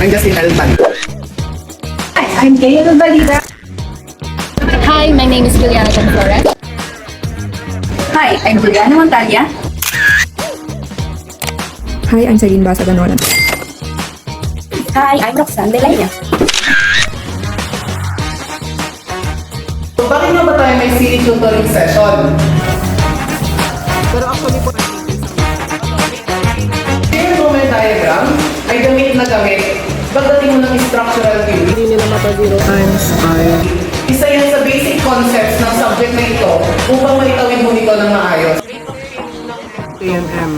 I'm Justin Alban. Hi, I'm Gayle Valida. Hi, my name is Juliana Canflores. Hi, I'm Juliana Montalia. Hi, I'm Celine Basa Ganolan. Hi, I'm Roxanne Delaya. So, bakit nga ba tayo may city tutoring session? Pero actually po, Yung moment diagram ay gamit na gamit pagdating mo ng structural theory. hindi nila mapa 0 times i. Isa yan sa basic concepts ng subject na ito upang maitawid mo nito ng maayos. ANM.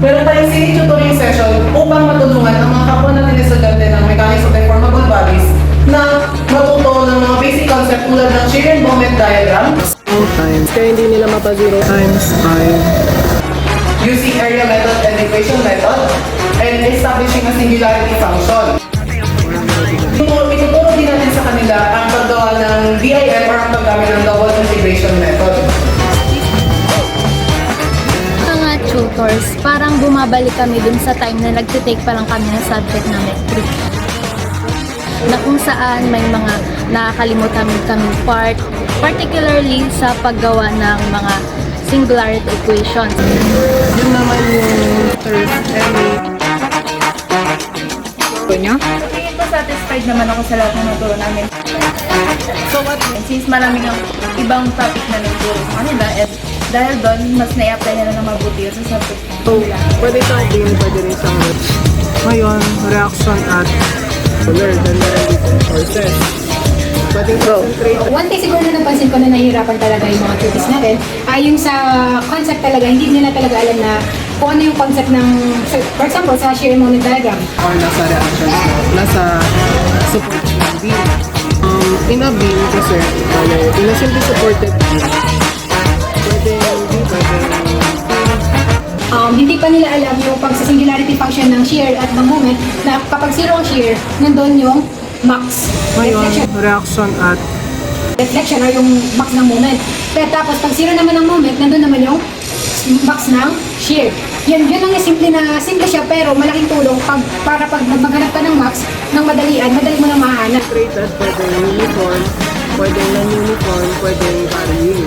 Meron tayong city tutoring session upang matulungan ang mga kapwa natin estudyante ng mechanics of deformable bodies na matuto ng mga basic concept tulad ng shear and moment diagram, 0 times. Kaya hindi nila mapa 0 times i. using area method and equation method, and establishing a singularity function. Paggamit ng double integration method. Mga tutors, parang bumabalik kami dun sa time na nagtitake pa lang kami ng subject na metric. Na kung saan may mga nakakalimutan kami part, particularly sa paggawa ng mga singularity equations. Yun naman yung third MA. Niya? Satisfied naman ako sa lahat ng naturo namin. So what, since maraming ang ibang topic na nagturo sa kanila, at dahil doon, mas na-apply nila na mabuti yun sa subject So, nila. pwede siyang din, pwede rin siyang notes. Ngayon, reaction at color, then meron dito courses. Pwede concentrate One thing siguro na napansin ko na nahihirapan talaga yung mga tutis natin, ay yung sa concept talaga, hindi nila talaga alam na kung ano yung concept ng, for example, sa shear moment diagram. or nasa reaction na, nasa support ng beam. Um, in a beam kasi, ano, in a simply supported beam, pwede hindi, pwede Um, hindi pa nila alam yung pag sa singularity function ng shear at ng moment, na kapag zero ang shear, nandun yung max Ngayon, deflection, reaction at deflection or yung max ng moment. Pero tapos pag zero naman ang moment, nandun naman yung max ng shear. Yan, yun lang yung simple na, simple siya pero malaking tulong pag, para pag maghanap ka ng max ng madalian, madali mo na mahanap. rated, pwede uniform, pwede non-uniform, pwede varying.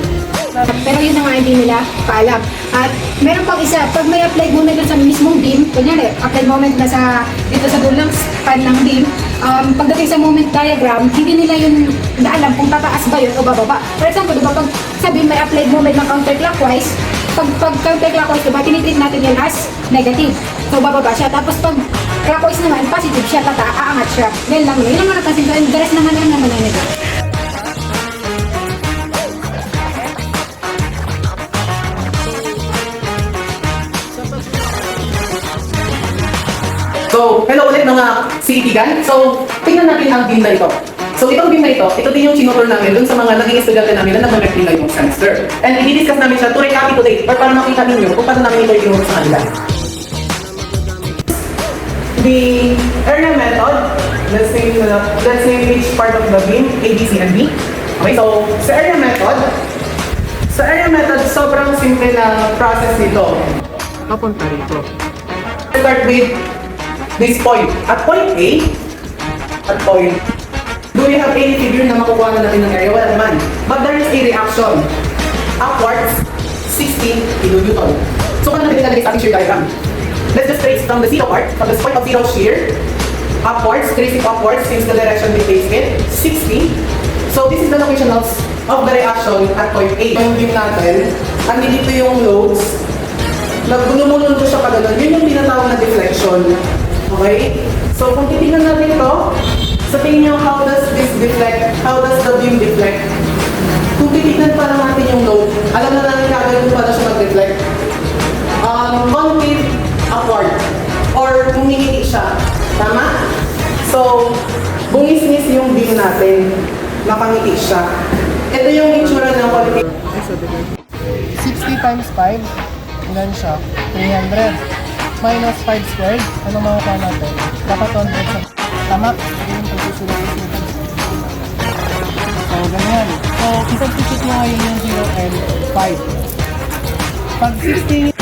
Pero yun na nga hindi nila paalam. At meron pang isa, pag may applied moment dun sa mismong beam, kunyari, applied moment na sa, dito sa dulang span ng beam, um, pagdating sa moment diagram, hindi nila yun naalam kung tataas ba yun o bababa. For example, diba, pag sa beam may applied moment ng counterclockwise, pag, pag counterclockwise, diba, tinitreat natin yan as negative. So, bababa siya. Tapos pag clockwise naman, positive siya, tata, aangat siya. Yan lang yun. Yun lang napansin ko. Rest naman yan naman na nila. So, hello ulit mga CETigan. So, tingnan natin ang beam na ito. So, itong beam na ito, ito din yung sinutur namin dun sa mga naging estudyante namin na nag-rep nila yung semester. And i-discuss namin siya to recapitulate or para makita ninyo kung paano namin ito itinuro sa kanila. The area method, let's name, uh, let's name each part of the beam, A, B, C, and D. Okay, so sa area method, sa area method, sobrang simple na process nito. Papunta rito. start with this point. At point A, at point, do we have any figure na makukuha na natin ng area? Wala naman. But there is a reaction. Upwards, 60 kilonewton. So, kung natin nalagay sa ating shear diagram? Let's just trace from the zero part, from the point of zero shear, upwards, trace it upwards since the direction place it, 60. So, this is the location of, of the reaction at point A. Yung beam natin, andito yung loads, Nagbulumulun ko siya kaganon. Yun yung tinatawag na deflection. Okay? So, kung titignan natin ito, sa tingin nyo, how does this deflect? How does the beam deflect? Kung titignan pa lang natin yung load, alam na natin kagad kung paano siya mag-deflect. Um, concave upward. Or humihiti siya. Tama? So, bungis-ngis yung beam natin. Nakangiti siya. Ito yung itsura ng quality. Ay, sabi ko. 60 times 5, ilan siya? 300. Minus 5 squared, ano makukuha natin? Dapat 100 sa... Tama? Ito. So, ganyan. So, isubstitute mo ngayon yung 0 and 5. Pag 60,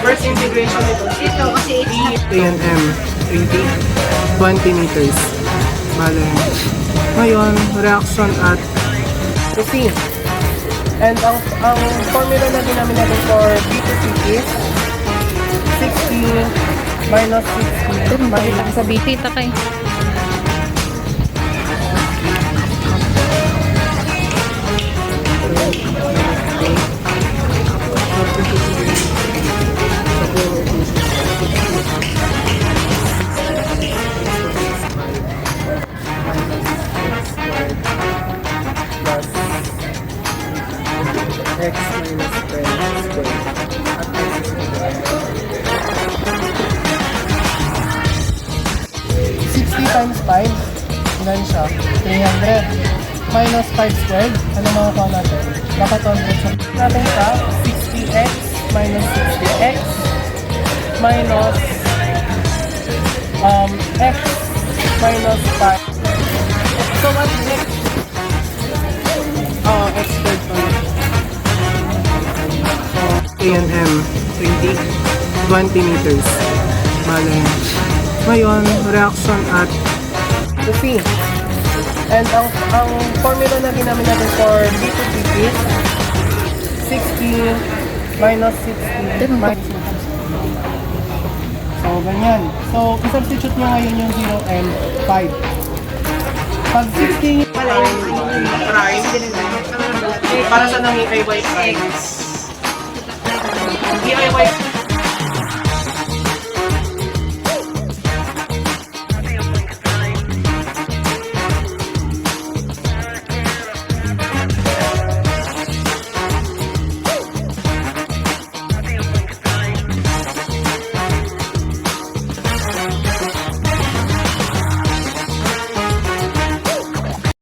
First integration nito. Ito, kasi A and M, 80. 20 meters. Bale, ngayon, reaction at C. And ang, ang formula na ginamit natin for B to C is 60 minus 60 minus Sa BP, takay. Times 5, ilan siya? 300. Minus 5 squared, ano makukuha natin? Dapat 100 sa... Natin siya, 60x minus 60x minus um, x minus 5. So what x? Oh, x squared pa. So, A and M, 20, 20 meters. Bale, ngayon, reaction at C. And ang, ang formula na ginamit natin for B to C is 60 minus 60 minus 60. So, ganyan. So, isubstitute nyo ngayon yung 0 and 5. Pag 60 prime, prime, para sa nang i-IY prime? I-IY